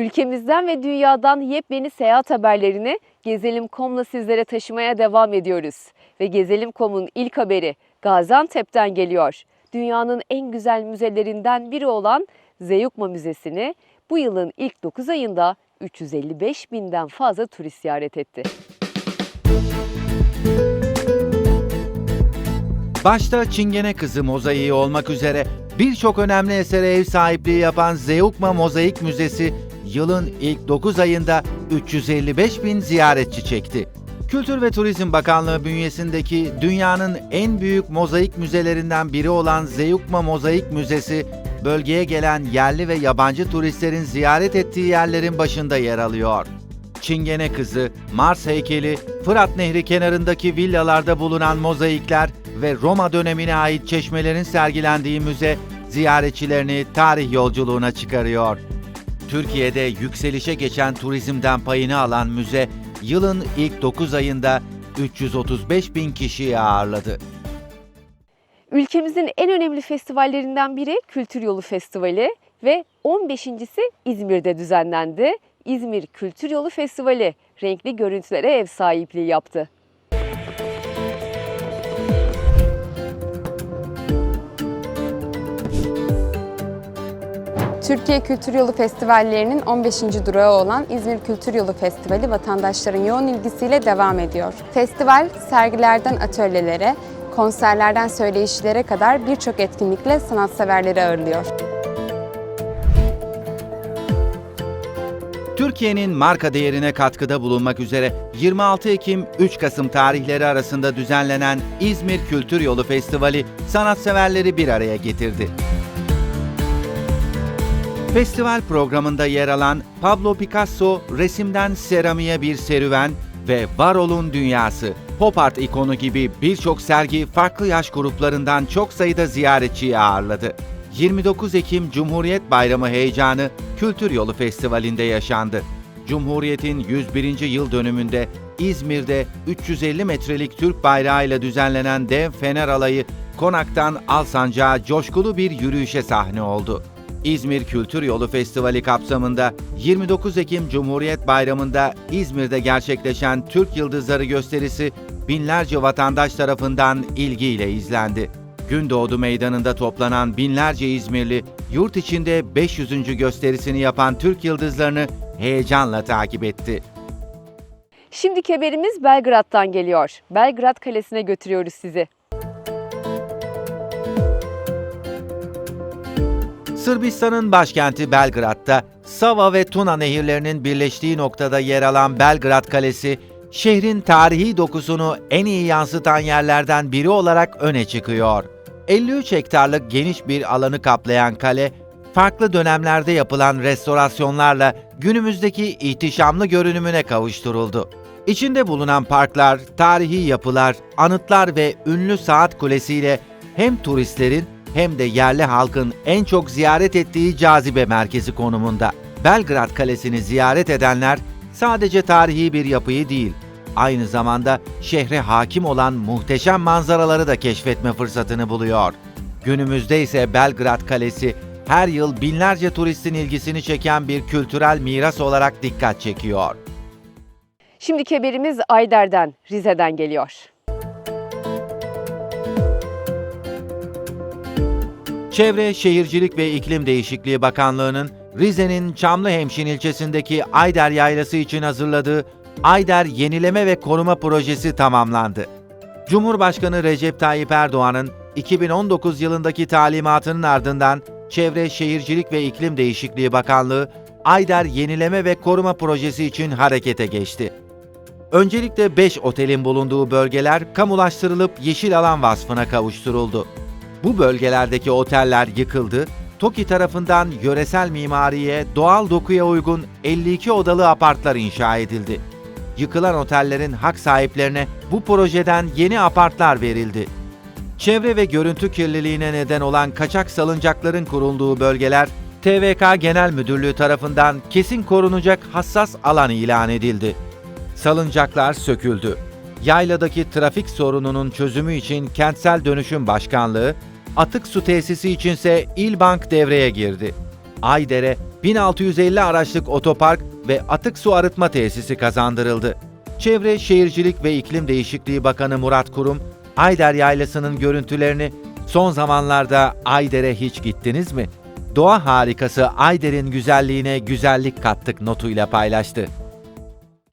Ülkemizden ve dünyadan yepyeni seyahat haberlerini Gezelim.com'la sizlere taşımaya devam ediyoruz. Ve Gezelim.com'un ilk haberi Gaziantep'ten geliyor. Dünyanın en güzel müzelerinden biri olan Zeyukma Müzesi'ni bu yılın ilk 9 ayında 355 binden fazla turist ziyaret etti. Başta Çingene Kızı mozaiği olmak üzere birçok önemli esere ev sahipliği yapan Zeugma Mozaik Müzesi yılın ilk 9 ayında 355 bin ziyaretçi çekti. Kültür ve Turizm Bakanlığı bünyesindeki dünyanın en büyük mozaik müzelerinden biri olan Zeugma Mozaik Müzesi, bölgeye gelen yerli ve yabancı turistlerin ziyaret ettiği yerlerin başında yer alıyor. Çingene Kızı, Mars heykeli, Fırat Nehri kenarındaki villalarda bulunan mozaikler ve Roma dönemine ait çeşmelerin sergilendiği müze ziyaretçilerini tarih yolculuğuna çıkarıyor. Türkiye'de yükselişe geçen turizmden payını alan müze, yılın ilk 9 ayında 335 bin kişiyi ağırladı. Ülkemizin en önemli festivallerinden biri Kültür Yolu Festivali ve 15.si İzmir'de düzenlendi. İzmir Kültür Yolu Festivali renkli görüntülere ev sahipliği yaptı. Türkiye Kültür Yolu Festivallerinin 15. durağı olan İzmir Kültür Yolu Festivali vatandaşların yoğun ilgisiyle devam ediyor. Festival sergilerden atölyelere, konserlerden söyleyişlere kadar birçok etkinlikle sanatseverleri ağırlıyor. Türkiye'nin marka değerine katkıda bulunmak üzere 26 Ekim 3 Kasım tarihleri arasında düzenlenen İzmir Kültür Yolu Festivali sanatseverleri bir araya getirdi. Festival programında yer alan Pablo Picasso Resimden Seramiğe Bir Serüven ve Varol'un Dünyası, pop art ikonu gibi birçok sergi farklı yaş gruplarından çok sayıda ziyaretçiyi ağırladı. 29 Ekim Cumhuriyet Bayramı heyecanı Kültür Yolu Festivali'nde yaşandı. Cumhuriyet'in 101. yıl dönümünde İzmir'de 350 metrelik Türk bayrağıyla düzenlenen dev fener alayı Konak'tan Alsancak'a coşkulu bir yürüyüşe sahne oldu. İzmir Kültür Yolu Festivali kapsamında 29 Ekim Cumhuriyet Bayramı'nda İzmir'de gerçekleşen Türk Yıldızları gösterisi binlerce vatandaş tarafından ilgiyle izlendi. Gündoğdu Meydanı'nda toplanan binlerce İzmirli, yurt içinde 500. gösterisini yapan Türk Yıldızlarını heyecanla takip etti. Şimdiki haberimiz Belgrad'dan geliyor. Belgrad Kalesi'ne götürüyoruz sizi. Sırbistan'ın başkenti Belgrad'da Sava ve Tuna nehirlerinin birleştiği noktada yer alan Belgrad Kalesi, şehrin tarihi dokusunu en iyi yansıtan yerlerden biri olarak öne çıkıyor. 53 hektarlık geniş bir alanı kaplayan kale, farklı dönemlerde yapılan restorasyonlarla günümüzdeki ihtişamlı görünümüne kavuşturuldu. İçinde bulunan parklar, tarihi yapılar, anıtlar ve ünlü saat kulesiyle hem turistlerin hem de yerli halkın en çok ziyaret ettiği cazibe merkezi konumunda. Belgrad Kalesi'ni ziyaret edenler sadece tarihi bir yapıyı değil, aynı zamanda şehre hakim olan muhteşem manzaraları da keşfetme fırsatını buluyor. Günümüzde ise Belgrad Kalesi her yıl binlerce turistin ilgisini çeken bir kültürel miras olarak dikkat çekiyor. Şimdiki haberimiz Ayder'den, Rize'den geliyor. Çevre, Şehircilik ve İklim Değişikliği Bakanlığı'nın Rize'nin Çamlıhemşin ilçesindeki Ayder Yaylası için hazırladığı Ayder Yenileme ve Koruma Projesi tamamlandı. Cumhurbaşkanı Recep Tayyip Erdoğan'ın 2019 yılındaki talimatının ardından Çevre, Şehircilik ve İklim Değişikliği Bakanlığı Ayder Yenileme ve Koruma Projesi için harekete geçti. Öncelikle 5 otelin bulunduğu bölgeler kamulaştırılıp yeşil alan vasfına kavuşturuldu. Bu bölgelerdeki oteller yıkıldı, TOKİ tarafından yöresel mimariye, doğal dokuya uygun 52 odalı apartlar inşa edildi. Yıkılan otellerin hak sahiplerine bu projeden yeni apartlar verildi. Çevre ve görüntü kirliliğine neden olan kaçak salıncakların kurulduğu bölgeler, TVK Genel Müdürlüğü tarafından kesin korunacak hassas alan ilan edildi. Salıncaklar söküldü. Yayladaki trafik sorununun çözümü için Kentsel Dönüşüm Başkanlığı, atık su tesisi içinse İlbank devreye girdi. Ayder'e 1650 araçlık otopark ve atık su arıtma tesisi kazandırıldı. Çevre Şehircilik ve İklim Değişikliği Bakanı Murat Kurum, Ayder Yaylası'nın görüntülerini son zamanlarda Ayder'e hiç gittiniz mi? Doğa harikası Ayder'in güzelliğine güzellik kattık notuyla paylaştı.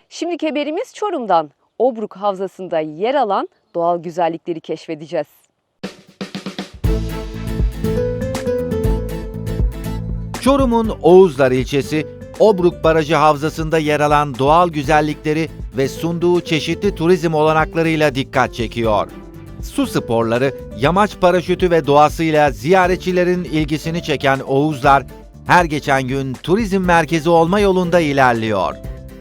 Şimdiki haberimiz Çorum'dan. Obruk Havzası'nda yer alan doğal güzellikleri keşfedeceğiz. Çorum'un Oğuzlar ilçesi, Obruk Barajı Havzası'nda yer alan doğal güzellikleri ve sunduğu çeşitli turizm olanaklarıyla dikkat çekiyor. Su sporları, yamaç paraşütü ve doğasıyla ziyaretçilerin ilgisini çeken Oğuzlar, her geçen gün turizm merkezi olma yolunda ilerliyor.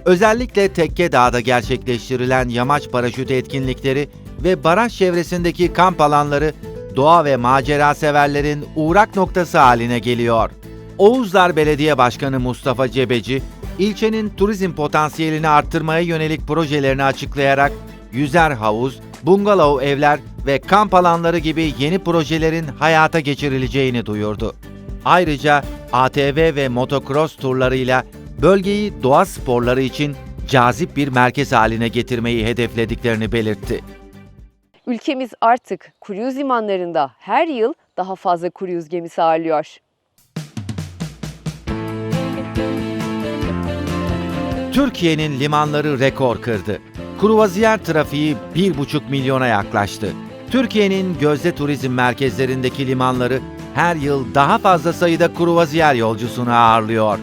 Özellikle Tekke Dağ'da gerçekleştirilen yamaç paraşütü etkinlikleri ve baraj çevresindeki kamp alanları doğa ve macera severlerin uğrak noktası haline geliyor. Oğuzlar Belediye Başkanı Mustafa Cebeci, ilçenin turizm potansiyelini arttırmaya yönelik projelerini açıklayarak yüzer havuz, bungalov evler ve kamp alanları gibi yeni projelerin hayata geçirileceğini duyurdu. Ayrıca ATV ve motocross turlarıyla bölgeyi doğa sporları için cazip bir merkez haline getirmeyi hedeflediklerini belirtti. Ülkemiz artık kruz limanlarında her yıl daha fazla kruz gemisi ağırlıyor. Türkiye'nin limanları rekor kırdı. Kruvaziyer trafiği 1,5 milyona yaklaştı. Türkiye'nin gözde turizm merkezlerindeki limanları her yıl daha fazla sayıda kruvaziyer yolcusunu ağırlıyor.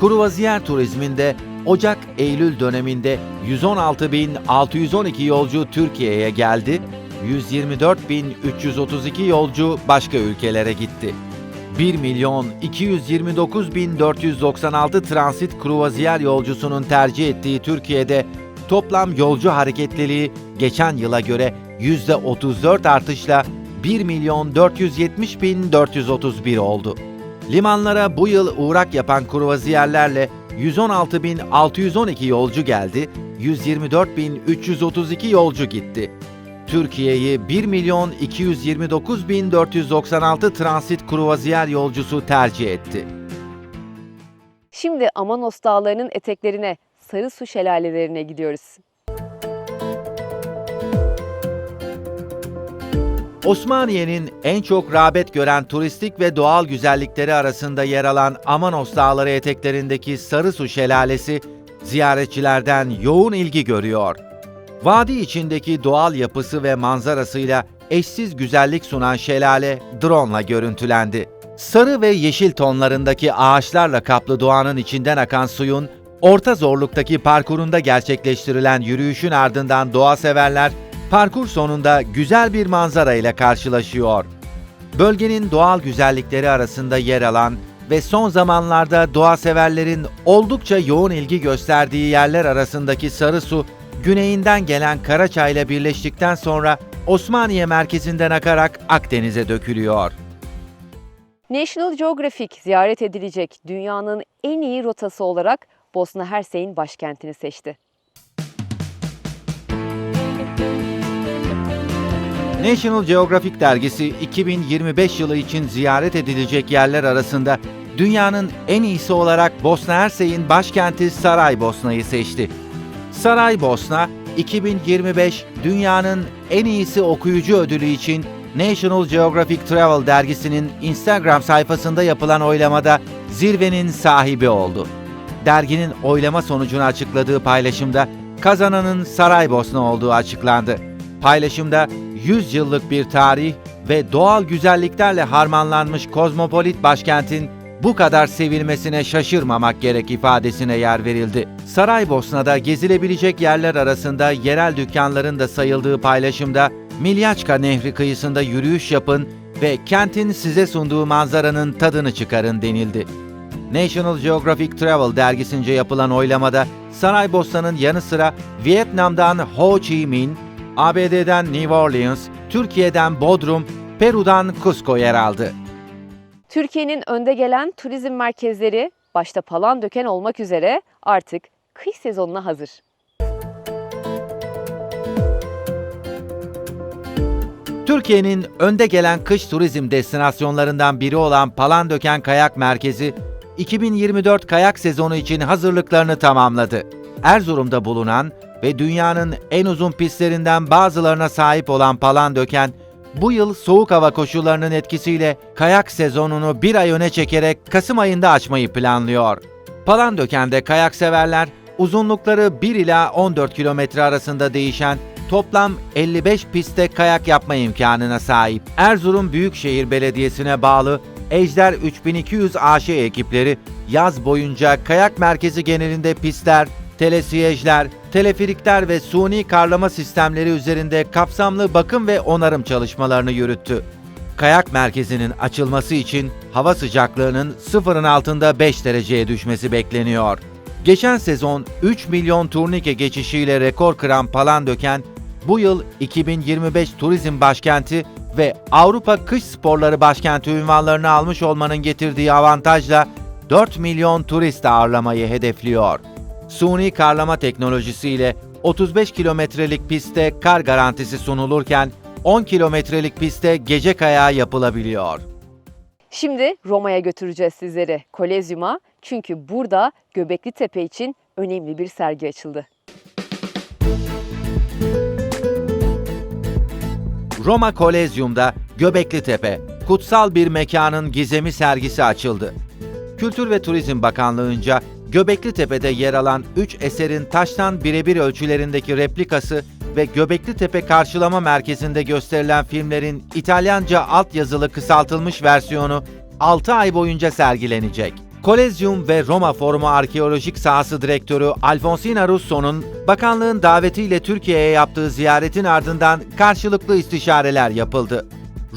Kruvaziyer turizminde Ocak-Eylül döneminde 116.612 yolcu Türkiye'ye geldi, 124.332 yolcu başka ülkelere gitti. 1 milyon 229 bin 496 transit kruvaziyer yolcusunun tercih ettiği Türkiye'de toplam yolcu hareketliliği geçen yıla göre %34 artışla 1 milyon 470 bin 431 oldu. Limanlara bu yıl uğrak yapan kruvaziyerlerle 116.612 yolcu geldi, 124.332 yolcu gitti. Türkiye'yi 1 milyon 229 bin 496 transit kruvaziyer yolcusu tercih etti. Şimdi Amanos Dağları'nın eteklerine, Sarı Su Şelalelerine gidiyoruz. Osmaniye'nin en çok rağbet gören turistik ve doğal güzellikleri arasında yer alan Amanos Dağları eteklerindeki Sarısu Şelalesi ziyaretçilerden yoğun ilgi görüyor. Vadi içindeki doğal yapısı ve manzarasıyla eşsiz güzellik sunan şelale drone görüntülendi. Sarı ve yeşil tonlarındaki ağaçlarla kaplı doğanın içinden akan suyun orta zorluktaki parkurunda gerçekleştirilen yürüyüşün ardından doğa severler parkur sonunda güzel bir manzara ile karşılaşıyor. Bölgenin doğal güzellikleri arasında yer alan ve son zamanlarda doğa severlerin oldukça yoğun ilgi gösterdiği yerler arasındaki Sarısu, güneyinden gelen Karaçay ile birleştikten sonra Osmaniye merkezinden akarak Akdeniz'e dökülüyor. National Geographic ziyaret edilecek dünyanın en iyi rotası olarak Bosna Hersey'in başkentini seçti. National Geographic dergisi 2025 yılı için ziyaret edilecek yerler arasında dünyanın en iyisi olarak Bosna Hersey'in başkenti Saraybosna'yı seçti. Saraybosna, 2025 dünyanın en iyisi okuyucu ödülü için National Geographic Travel dergisinin Instagram sayfasında yapılan oylamada zirvenin sahibi oldu. Derginin oylama sonucunu açıkladığı paylaşımda kazananın Saraybosna olduğu açıklandı. Paylaşımda 100 yıllık bir tarih ve doğal güzelliklerle harmanlanmış kozmopolit başkentin bu kadar sevilmesine şaşırmamak gerek ifadesine yer verildi. Saraybosna'da gezilebilecek yerler arasında yerel dükkanların da sayıldığı paylaşımda Milyaçka Nehri kıyısında yürüyüş yapın ve kentin size sunduğu manzaranın tadını çıkarın denildi. National Geographic Travel dergisince yapılan oylamada Saraybosna'nın yanı sıra Vietnam'dan Ho Chi Minh, ABD'den New Orleans, Türkiye'den Bodrum, Peru'dan Cusco yer aldı. Türkiye'nin önde gelen turizm merkezleri başta Palandöken olmak üzere artık kış sezonuna hazır. Türkiye'nin önde gelen kış turizm destinasyonlarından biri olan Palandöken Kayak Merkezi, 2024 kayak sezonu için hazırlıklarını tamamladı. Erzurum'da bulunan ve dünyanın en uzun pistlerinden bazılarına sahip olan Palandöken, bu yıl soğuk hava koşullarının etkisiyle kayak sezonunu bir ay öne çekerek Kasım ayında açmayı planlıyor. Palandöken'de kayak severler uzunlukları 1 ila 14 kilometre arasında değişen toplam 55 pistte kayak yapma imkanına sahip. Erzurum Büyükşehir Belediyesi'ne bağlı Ejder 3200 AŞ ekipleri yaz boyunca kayak merkezi genelinde pistler, telesiyejler, teleferikler ve suni karlama sistemleri üzerinde kapsamlı bakım ve onarım çalışmalarını yürüttü. Kayak merkezinin açılması için hava sıcaklığının sıfırın altında 5 dereceye düşmesi bekleniyor. Geçen sezon 3 milyon turnike geçişiyle rekor kıran Palandöken, bu yıl 2025 turizm başkenti ve Avrupa kış sporları başkenti ünvanlarını almış olmanın getirdiği avantajla 4 milyon turist ağırlamayı hedefliyor. Suni karlama teknolojisiyle 35 kilometrelik pistte kar garantisi sunulurken 10 kilometrelik pistte gece kayağı yapılabiliyor. Şimdi Roma'ya götüreceğiz sizleri, Kolezyum'a. Çünkü burada Göbekli Tepe için önemli bir sergi açıldı. Roma Kolezyum'da Göbekli Tepe, kutsal bir mekanın gizemi sergisi açıldı. Kültür ve Turizm Bakanlığı'nca Göbekli Tepe'de yer alan 3 eserin taştan birebir ölçülerindeki replikası ve Göbekli Tepe Karşılama Merkezi'nde gösterilen filmlerin İtalyanca altyazılı kısaltılmış versiyonu 6 ay boyunca sergilenecek. Kolezyum ve Roma Forumu Arkeolojik Sahası Direktörü Alfonsina Russo'nun bakanlığın davetiyle Türkiye'ye yaptığı ziyaretin ardından karşılıklı istişareler yapıldı.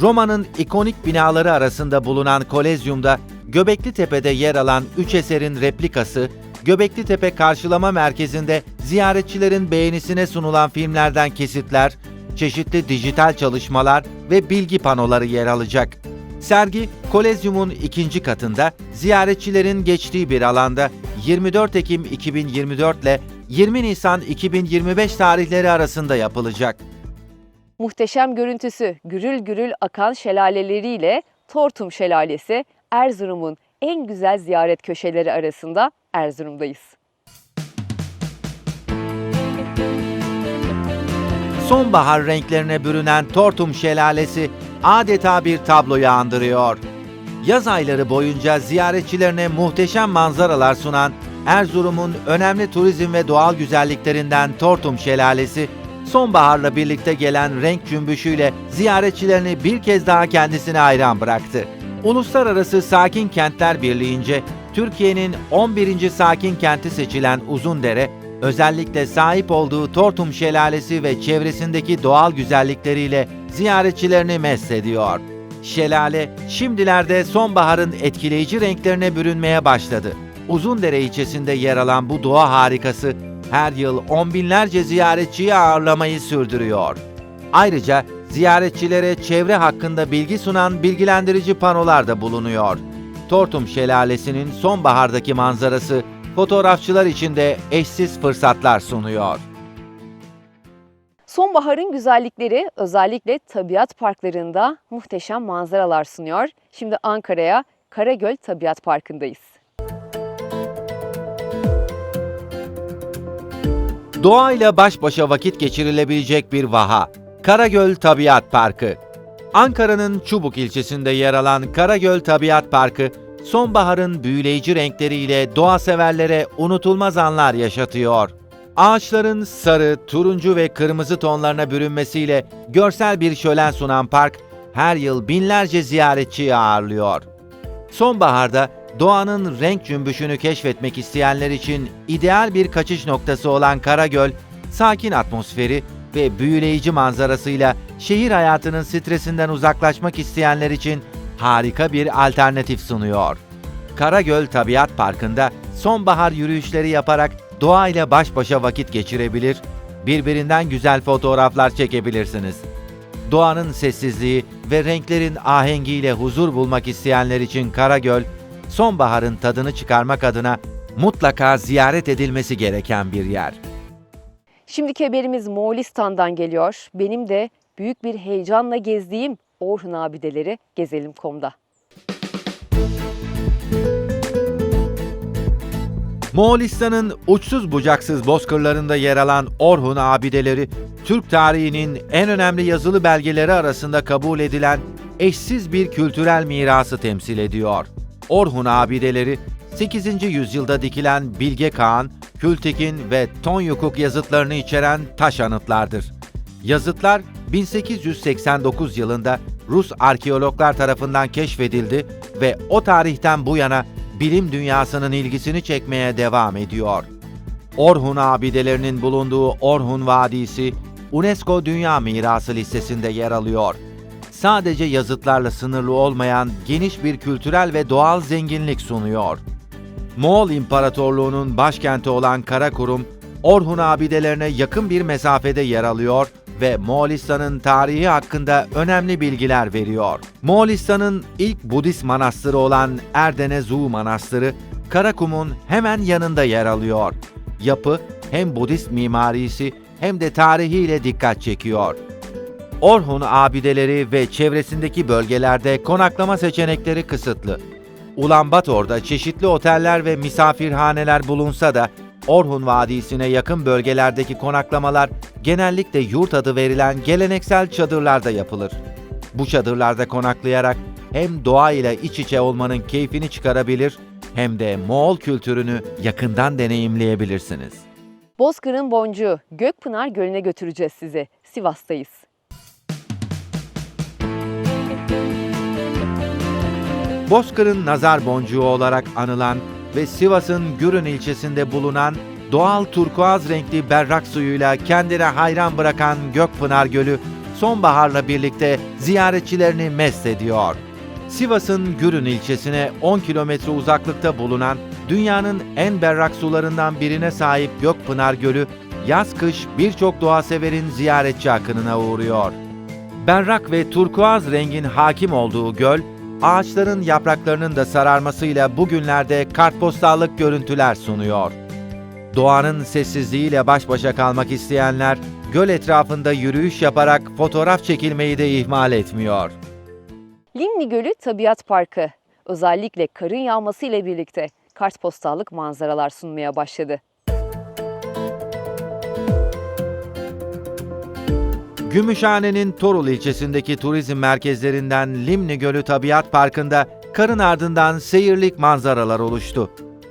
Roma'nın ikonik binaları arasında bulunan Kolezyum'da Göbekli Tepe'de yer alan üç eserin replikası, Göbekli Tepe Karşılama Merkezi'nde ziyaretçilerin beğenisine sunulan filmlerden kesitler, çeşitli dijital çalışmalar ve bilgi panoları yer alacak. Sergi, Kolezyum'un ikinci katında ziyaretçilerin geçtiği bir alanda 24 Ekim 2024 ile 20 Nisan 2025 tarihleri arasında yapılacak. Muhteşem görüntüsü, gürül gürül akan şelaleleriyle Tortum Şelalesi, Erzurum'un en güzel ziyaret köşeleri arasında Erzurum'dayız. Sonbahar renklerine bürünen Tortum Şelalesi adeta bir tabloyu andırıyor. Yaz ayları boyunca ziyaretçilerine muhteşem manzaralar sunan Erzurum'un önemli turizm ve doğal güzelliklerinden Tortum Şelalesi, sonbaharla birlikte gelen renk cümbüşüyle ziyaretçilerini bir kez daha kendisine hayran bıraktı. Uluslararası Sakin Kentler Birliği'nce Türkiye'nin 11. sakin kenti seçilen Uzundere, özellikle sahip olduğu Tortum Şelalesi ve çevresindeki doğal güzellikleriyle ziyaretçilerini mest ediyor. Şelale, şimdilerde sonbaharın etkileyici renklerine bürünmeye başladı. Uzundere ilçesinde yer alan bu doğa harikası her yıl on binlerce ziyaretçiyi ağırlamayı sürdürüyor. Ayrıca ziyaretçilere çevre hakkında bilgi sunan bilgilendirici panolar da bulunuyor. Tortum Şelalesi'nin sonbahardaki manzarası fotoğrafçılar için de eşsiz fırsatlar sunuyor. Sonbaharın güzellikleri özellikle tabiat parklarında muhteşem manzaralar sunuyor. Şimdi Ankara'ya Karagöl Tabiat Parkı'ndayız. Doğayla baş başa vakit geçirilebilecek bir vaha. Karagöl Tabiat Parkı. Ankara'nın Çubuk ilçesinde yer alan Karagöl Tabiat Parkı, sonbaharın büyüleyici renkleriyle doğa severlere unutulmaz anlar yaşatıyor. Ağaçların sarı, turuncu ve kırmızı tonlarına bürünmesiyle görsel bir şölen sunan park, her yıl binlerce ziyaretçiyi ağırlıyor. Sonbaharda doğanın renk cümbüşünü keşfetmek isteyenler için ideal bir kaçış noktası olan Karagöl, sakin atmosferi ve büyüleyici manzarasıyla şehir hayatının stresinden uzaklaşmak isteyenler için harika bir alternatif sunuyor. Karagöl Tabiat Parkı'nda sonbahar yürüyüşleri yaparak doğayla baş başa vakit geçirebilir, birbirinden güzel fotoğraflar çekebilirsiniz. Doğanın sessizliği ve renklerin ahengiyle huzur bulmak isteyenler için Karagöl, sonbaharın tadını çıkarmak adına mutlaka ziyaret edilmesi gereken bir yer. Şimdiki haberimiz Moğolistan'dan geliyor. Benim de büyük bir heyecanla gezdiğim Orhun abideleri gezelim.com'da. Moğolistan'ın uçsuz bucaksız bozkırlarında yer alan Orhun abideleri, Türk tarihinin en önemli yazılı belgeleri arasında kabul edilen eşsiz bir kültürel mirası temsil ediyor. Orhun abideleri, 8. yüzyılda dikilen Bilge Kağan, Kültekin ve Tonyukuk yazıtlarını içeren taş anıtlardır. Yazıtlar 1889 yılında Rus arkeologlar tarafından keşfedildi ve o tarihten bu yana bilim dünyasının ilgisini çekmeye devam ediyor. Orhun abidelerinin bulunduğu Orhun Vadisi, UNESCO Dünya Mirası listesinde yer alıyor. Sadece yazıtlarla sınırlı olmayan geniş bir kültürel ve doğal zenginlik sunuyor. Moğol İmparatorluğu'nun başkenti olan Karakurum, Orhun abidelerine yakın bir mesafede yer alıyor ve Moğolistan'ın tarihi hakkında önemli bilgiler veriyor. Moğolistan'ın ilk Budist manastırı olan Erdene Zu Manastırı, Karakum'un hemen yanında yer alıyor. Yapı hem Budist mimarisi hem de tarihiyle dikkat çekiyor. Orhun abideleri ve çevresindeki bölgelerde konaklama seçenekleri kısıtlı. Ulanbator'da çeşitli oteller ve misafirhaneler bulunsa da Orhun Vadisi'ne yakın bölgelerdeki konaklamalar genellikle yurt adı verilen geleneksel çadırlarda yapılır. Bu çadırlarda konaklayarak hem doğa ile iç içe olmanın keyfini çıkarabilir hem de Moğol kültürünü yakından deneyimleyebilirsiniz. Bozkır'ın boncuğu Gökpınar Gölü'ne götüreceğiz sizi. Sivas'tayız. Bozkır'ın nazar boncuğu olarak anılan ve Sivas'ın Gürün ilçesinde bulunan doğal turkuaz renkli berrak suyuyla kendine hayran bırakan Gökpınar Gölü sonbaharla birlikte ziyaretçilerini mest ediyor. Sivas'ın Gürün ilçesine 10 kilometre uzaklıkta bulunan dünyanın en berrak sularından birine sahip Gökpınar Gölü yaz-kış birçok doğa severin ziyaretçi akınına uğruyor. Berrak ve turkuaz rengin hakim olduğu göl, ağaçların yapraklarının da sararmasıyla bugünlerde kartpostallık görüntüler sunuyor. Doğanın sessizliğiyle baş başa kalmak isteyenler göl etrafında yürüyüş yaparak fotoğraf çekilmeyi de ihmal etmiyor. Limni Gölü Tabiat Parkı. Özellikle karın yağması ile birlikte kartpostallık manzaralar sunmaya başladı. Gümüşhane'nin Torul ilçesindeki turizm merkezlerinden Limni Gölü Tabiat Parkı'nda karın ardından seyirlik manzaralar oluştu.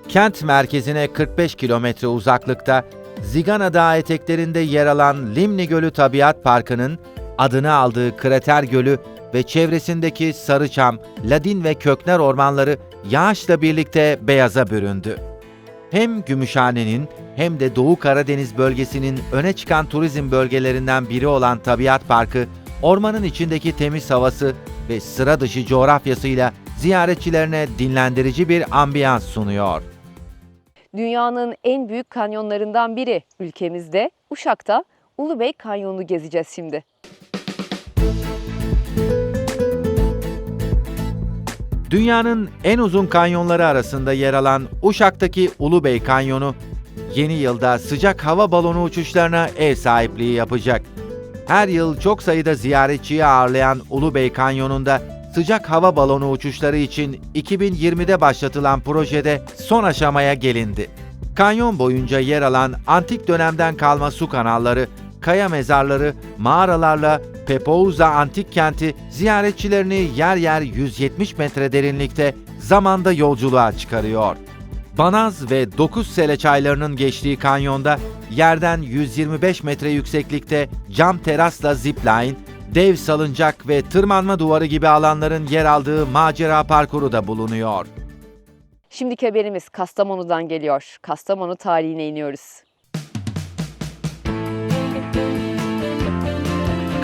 Kent merkezine 45 kilometre uzaklıkta Zigana Dağı eteklerinde yer alan Limni Gölü Tabiat Parkı'nın adını aldığı Krater Gölü ve çevresindeki Sarıçam, Ladin ve Kökner ormanları yağışla birlikte beyaza büründü. Hem Gümüşhane'nin hem de Doğu Karadeniz bölgesinin öne çıkan turizm bölgelerinden biri olan Tabiat Parkı, ormanın içindeki temiz havası ve sıra dışı coğrafyasıyla ziyaretçilerine dinlendirici bir ambiyans sunuyor. Dünyanın en büyük kanyonlarından biri ülkemizde Uşak'ta Ulubey Kanyonu'nu gezeceğiz şimdi. Dünyanın en uzun kanyonları arasında yer alan Uşak'taki Ulubey Kanyonu, yeni yılda sıcak hava balonu uçuşlarına ev sahipliği yapacak. Her yıl çok sayıda ziyaretçiyi ağırlayan Ulubey Kanyonu'nda sıcak hava balonu uçuşları için 2020'de başlatılan projede son aşamaya gelindi. Kanyon boyunca yer alan antik dönemden kalma su kanalları, kaya mezarları, mağaralarla Pepouza antik kenti ziyaretçilerini yer yer 170 metre derinlikte zamanda yolculuğa çıkarıyor. Banaz ve 9 sele çaylarının geçtiği kanyonda yerden 125 metre yükseklikte cam terasla zipline, dev salıncak ve tırmanma duvarı gibi alanların yer aldığı macera parkuru da bulunuyor. Şimdiki haberimiz Kastamonu'dan geliyor. Kastamonu tarihine iniyoruz.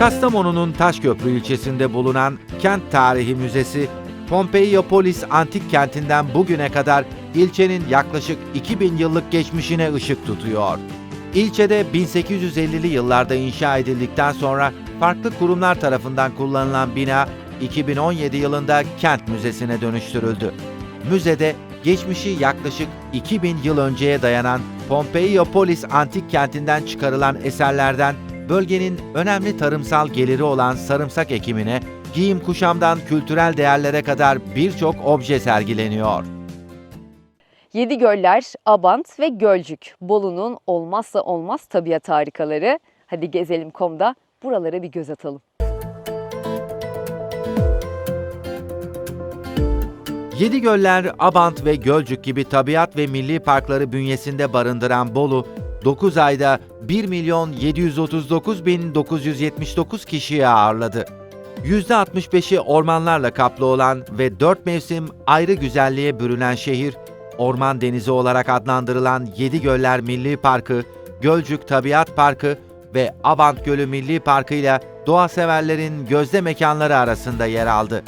Kastamonu'nun Taşköprü ilçesinde bulunan Kent Tarihi Müzesi, Pompeiyopolis antik kentinden bugüne kadar ilçenin yaklaşık 2000 yıllık geçmişine ışık tutuyor. İlçede 1850'li yıllarda inşa edildikten sonra farklı kurumlar tarafından kullanılan bina 2017 yılında Kent Müzesi'ne dönüştürüldü. Müzede geçmişi yaklaşık 2000 yıl önceye dayanan Pompeiyopolis antik kentinden çıkarılan eserlerden bölgenin önemli tarımsal geliri olan sarımsak ekimine, giyim kuşamdan kültürel değerlere kadar birçok obje sergileniyor. Yedi Göller, Abant ve Gölcük. Bolu'nun olmazsa olmaz tabiat harikaları. Hadi gezelim.com'da buralara bir göz atalım. Yedi Göller, Abant ve Gölcük gibi tabiat ve milli parkları bünyesinde barındıran Bolu, 9 ayda 1 milyon 739 bin 979 kişiyi ağırladı. %65'i ormanlarla kaplı olan ve 4 mevsim ayrı güzelliğe bürünen şehir, Orman Denizi olarak adlandırılan Yedi Göller Milli Parkı, Gölcük Tabiat Parkı ve Abant Gölü Milli Parkı ile doğa severlerin gözde mekanları arasında yer aldı.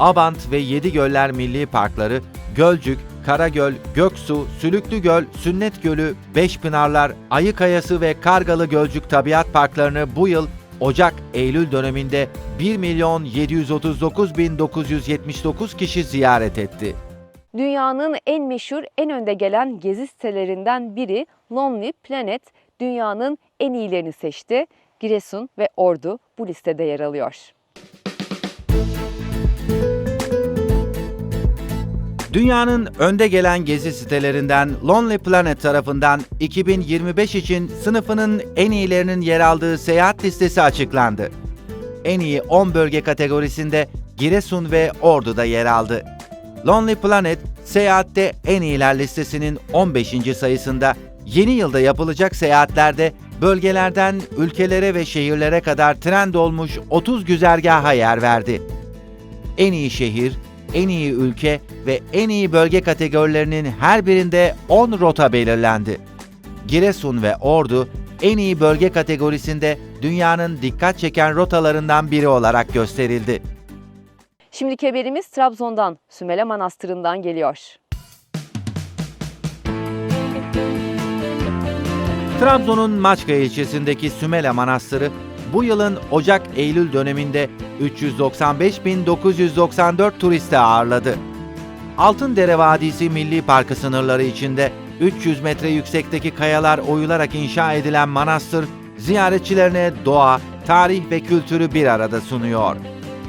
Abant ve Yedi Göller Milli Parkları, Gölcük, Karagöl, Göksu, Sülüklü Göl, Sünnet Gölü, Beşpınarlar, Ayıkayası ve Kargalı Gölcük Tabiat Parklarını bu yıl Ocak-Eylül döneminde 1 milyon 739 bin 979 kişi ziyaret etti. Dünyanın en meşhur, en önde gelen gezi sitelerinden biri Lonely Planet, dünyanın en iyilerini seçti. Giresun ve Ordu bu listede yer alıyor. Dünyanın önde gelen gezi sitelerinden Lonely Planet tarafından 2025 için sınıfının en iyilerinin yer aldığı seyahat listesi açıklandı. En iyi 10 bölge kategorisinde Giresun ve Ordu'da yer aldı. Lonely Planet, seyahatte en iyiler listesinin 15. sayısında yeni yılda yapılacak seyahatlerde bölgelerden ülkelere ve şehirlere kadar trend olmuş 30 güzergaha yer verdi en iyi şehir, en iyi ülke ve en iyi bölge kategorilerinin her birinde 10 rota belirlendi. Giresun ve Ordu en iyi bölge kategorisinde dünyanın dikkat çeken rotalarından biri olarak gösterildi. Şimdiki haberimiz Trabzon'dan, Sümele Manastırı'ndan geliyor. Trabzon'un Maçka ilçesindeki Sümele Manastırı bu yılın Ocak-Eylül döneminde 395.994 turiste ağırladı. Altındere Vadisi Milli Parkı sınırları içinde 300 metre yüksekteki kayalar oyularak inşa edilen manastır, ziyaretçilerine doğa, tarih ve kültürü bir arada sunuyor.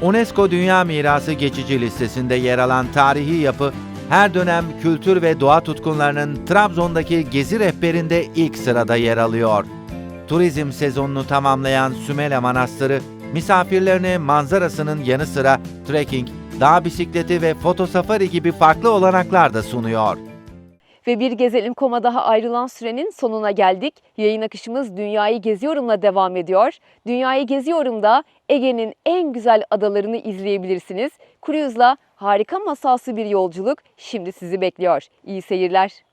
UNESCO Dünya Mirası geçici listesinde yer alan tarihi yapı, her dönem kültür ve doğa tutkunlarının Trabzon'daki gezi rehberinde ilk sırada yer alıyor. Turizm sezonunu tamamlayan Sümele Manastırı, misafirlerine manzarasının yanı sıra trekking, dağ bisikleti ve fotosafari gibi farklı olanaklar da sunuyor. Ve bir Gezelim Koma daha ayrılan sürenin sonuna geldik. Yayın akışımız Dünyayı Geziyorum'la devam ediyor. Dünyayı Geziyorum'da Ege'nin en güzel adalarını izleyebilirsiniz. Cruise'la harika masalsı bir yolculuk şimdi sizi bekliyor. İyi seyirler.